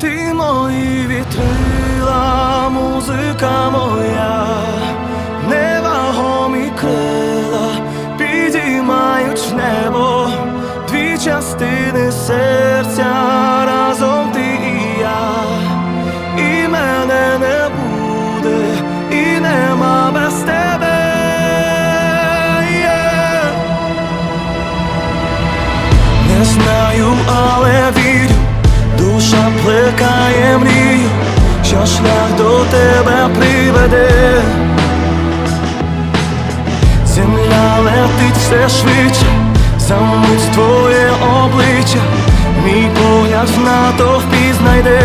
Ти мої вітрила, музика моя, невагомі крила підіймають небо дві частини серця разом ти і я, і мене не буде, і нема без тебе. Yeah. Не плекає мрій, що шлях до тебе приведе. Земля летить все швидше, замить твоє обличчя, мій погляд на натовпі знайде.